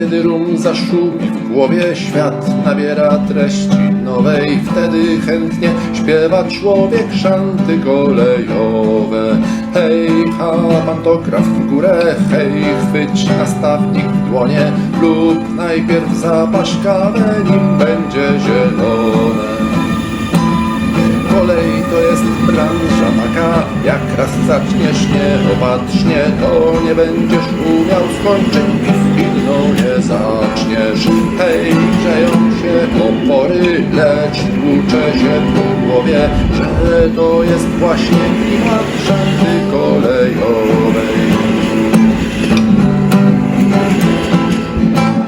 Kiedy rum zaszumi w głowie, świat nabiera treści nowej. Wtedy chętnie śpiewa człowiek szanty kolejowe. Hej, ha, pantograf w górę, hej, chwyć nastawnik w dłonie lub najpierw zapasz kawę, nim będzie zielone. Kolej to jest branża taka, jak raz zaczniesz nieopatrznie, to nie będziesz umiał skończyć i w pilno nie zaczniesz. Hej, grzeją się opory, lecz tłucze się po głowie, że to jest właśnie klimat szanty kolejowej.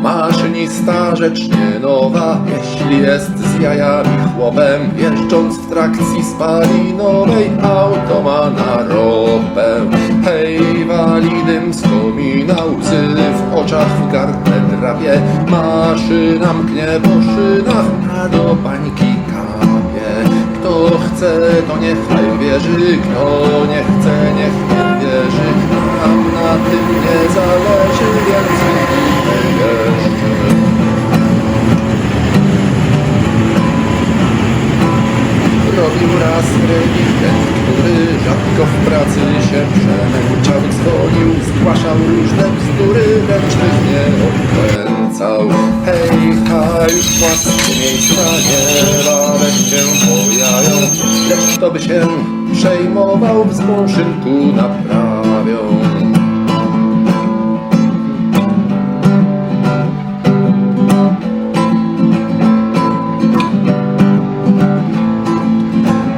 Maszynista rzecz nie nowa, jeśli jest z jajami chłopem, jeżdżąc w trakcji spalinowej, auto oczach w gardle drapie, maszyna mknie po szynach, a do bańki kapie. Kto chce, to niechaj wierzy, kto nie chce, niech nie wierzy, nam na tym nie zależy, miejsca niebawem się pojawią Lecz kto by się przejmował, w zmąszynku naprawią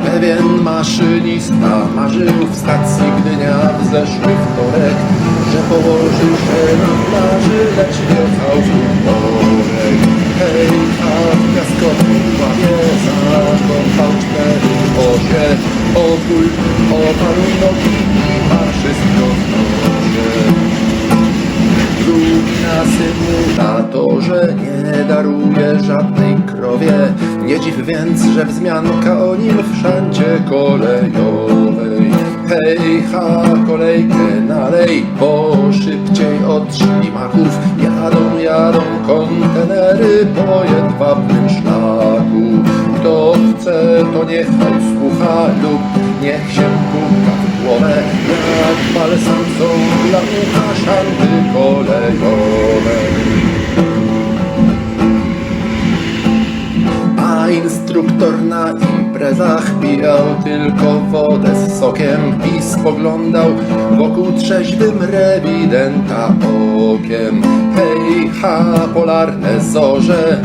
Pewien maszynista marzył w stacji Gdynia w zeszły wtorek, że położył się na plaży, lecz wjechał w uporek. Hej, a w piaskowym łapie zakąpał cztery osie, ogól oparł nogi ma wszystko w nosie. Drugi na symulatorze nie daruje żadnej krowie. Nie dziw więc, że wzmianka o nim w szancie kolejowej. Hej, ha, kolejkę nalej, bo szybciej od ślimaków jadą, jadą kontenery po. Kto chce, to niechaj słucha lub niech się puka w głowę, jak balsam są dla ucha szanty kolejowej. A instruktor na imprezach pijał tylko wodę z sokiem i spoglądał wokół trzeźwym rewidenta okiem. Ha, polarne zorze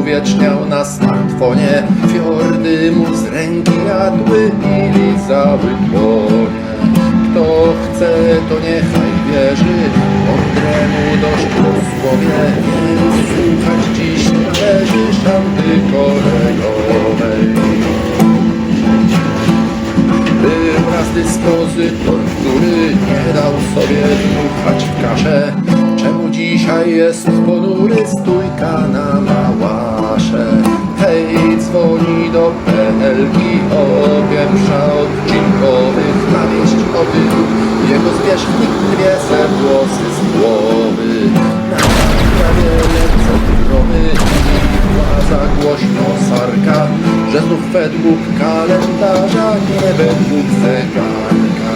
uwieczniał na smartfonie, fiordy mu z ręki jadły i lizały dłonie. Kto chce, to niechaj wierzy, mądremu dość posłowie, więc słuchać dziś należy szanty kolejowej. Był raz dyspozytor, który nie dał sobie dmuchać w kaszę. Dzisiaj jest ponury stójka na małasze? Hej, dzwoni do penelki, opieprza odcinkowych na wieść o tym. Jego zwierzchnik dwie se włosy z głowy. Naprawia lecą gromy i władza głośno sarka, że znów według kalendarza, nie według zegarka.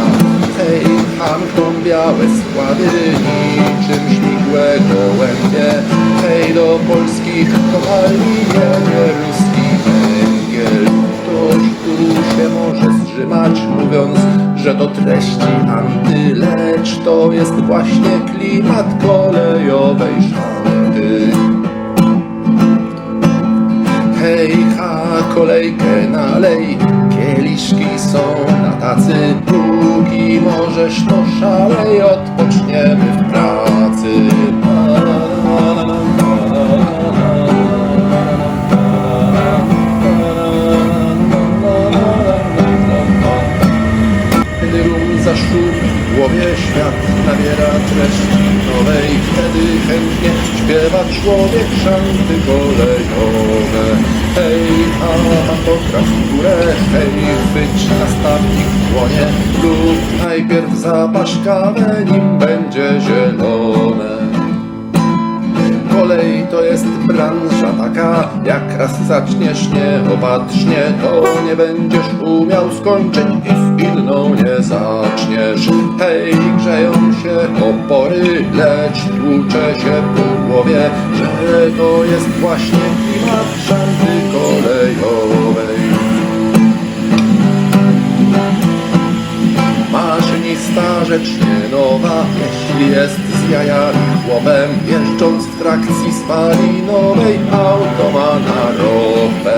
Hej, Hampton, białe składy, niczym śmigłe gołębie. Hej, do polskich kopalni jedzie ruski węgiel. Ktoś tu się może zrzymać, mówiąc, że to treści anty, lecz to jest właśnie klimat kolejowej szanty. Hej, ha, kolejkę nalej, kieliszki są na tacy, póki możesz to szalej, odpoczniemy w pracy. Kiedy rum zaszumi w głowie, świat nabiera treści nowej. Wtedy chętnie śpiewa człowiek szanty kolejowe. Hej, a pantograf w górę, hej, chwyć nastawnik w dłonie lub najpierw zapasz kawę, nim będzie zielone. Kolej to jest branża taka, jak raz zaczniesz nieopatrznie, to nie będziesz umiał skończyć i w inną nie zaczniesz. Hej, grzeją się opory, lecz tłucze się po głowie, że to jest właśnie klimat szanty kolejowej. Maszynista rzecz nie nowa, jeśli jest z jajami chłopem, jeżdżąc w trakcji spalinowej, auto ma na ropę.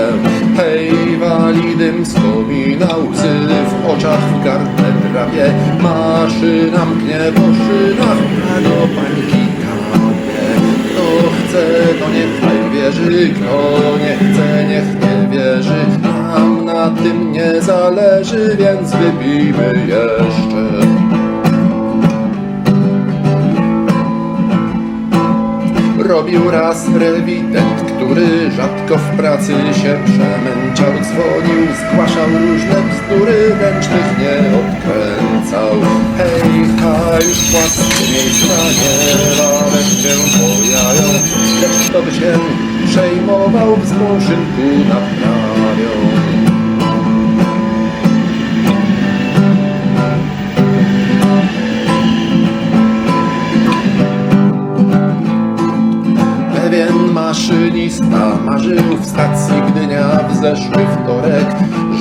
Hej, wali dym z komina, łzy w oczach w gardle drapie, maszyna mknie po szynach, a do pańki kapie. Kto chce, to niechaj wierzy, kto nie chce, niech nie wierzy. Nam na tym nie zależy, więc wypijmy jeszcze. Robił raz rewident, który rzadko w pracy się przemęczał. Dzwonił, zgłaszał różne bzdury, ręcznych nie odkręcał. Hej, ha, już płackie miejsca nie ma, lecz się pojawią. Lecz kto by się przejmował, w zmuszynku naprawią. Pewien maszynista marzył w stacji Gdynia w zeszły wtorek,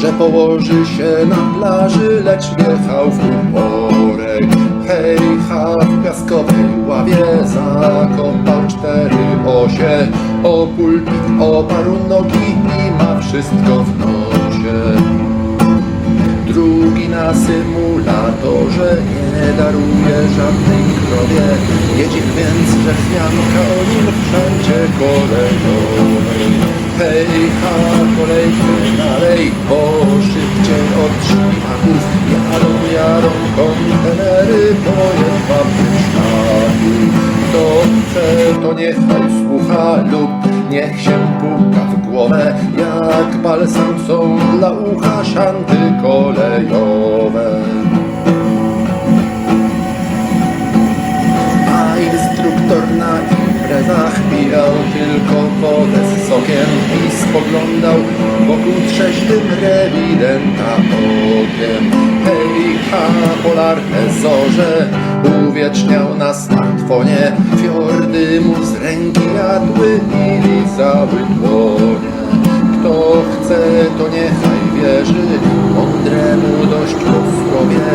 że położy się na plaży, lecz wjechał w uporek. Hej, ha, w piaskowej ławie zakopał cztery osie, o pulpit oparł nogi i ma wszystko w nosie. Drugi na symulatorze nie daruje żadnej krowie. Nie dziw więc, że wzmianka o nim wszędzie kolejowej. Hej, ha, kolejkę dalej, bo szybciej od ślimaków jadą, jadą kontenery jedwabnym szlaku. Kto chce, to niechaj słucha lub niech się puka w głowę, jak balsam dla ucha szanty kolejowe. A instruktor na imprezach pijał tylko wodę z sokiem i spoglądał wokół trzeźwym rewidenta okiem. Hej, ha, polarne zorze uwieczniał na smartfonie, fiordy mu z ręki jadły i lizały dłonie. Kto chce, to niechaj wierzy, mądremu dość po słowie,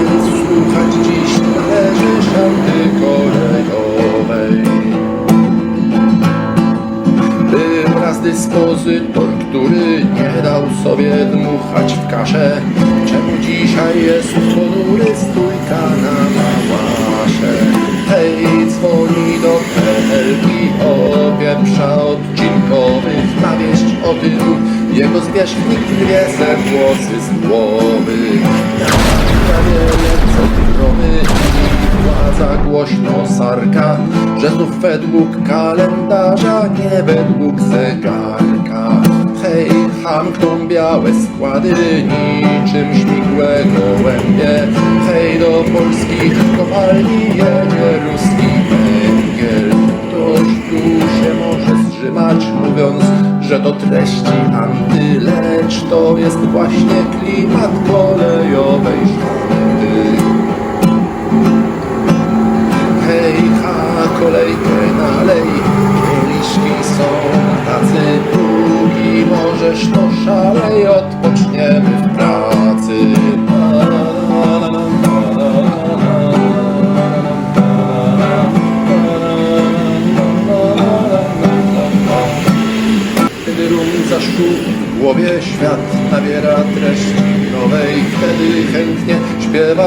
więc słuchać dziś należy szanty kolejowej. Był raz dyspozytor, który nie dał sobie dmuchać w kaszę. Czemu dzisiaj jest ponury Jego zwierzchnik rwie se włosy z głowy. Prawie lecą gromy i władza głośno sarka, że znów według kalendarza, nie według zegarka. Hej, hamkną białe składy, niczym śmigłe gołębie. Hej, do polskich kopalni jedzie ruski węgiel. Ktoś tu się może zrzymać, mówiąc, że to treści anty, lecz to jest właśnie klimat kolejowej szanty. Hej, ha, kolejkę nalej, kieliszki są tacy, póki możesz, to szalej, odpoczniemy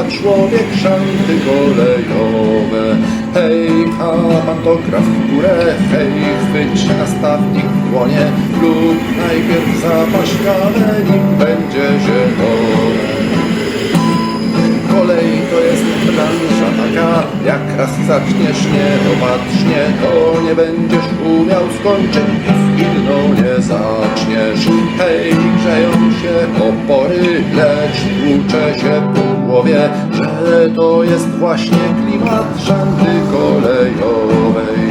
człowiek szanty kolejowe. Hej, ha, pantograf w górę, hej, chwyć nastawnik w dłonie. Lub najpierw zapaść kawę, nim będzie zielone. Kolej to jest branża taka, jak raz zaczniesz nieopatrznie, to nie będziesz umiał skończyć i w inną nie zaczniesz. Hej, grzeją się opory, lecz tłucze się powie, że to jest właśnie klimat szanty kolejowej.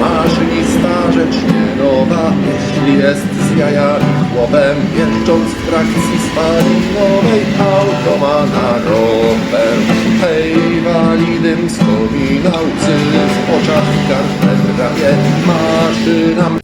Maszynista rzecz nie nowa, jeśli jest z jajami chłopem, jeżdżąc w trakcji spalinowej, automa na rower. Hej, walidym z komina, w oczach, karnet w maszyna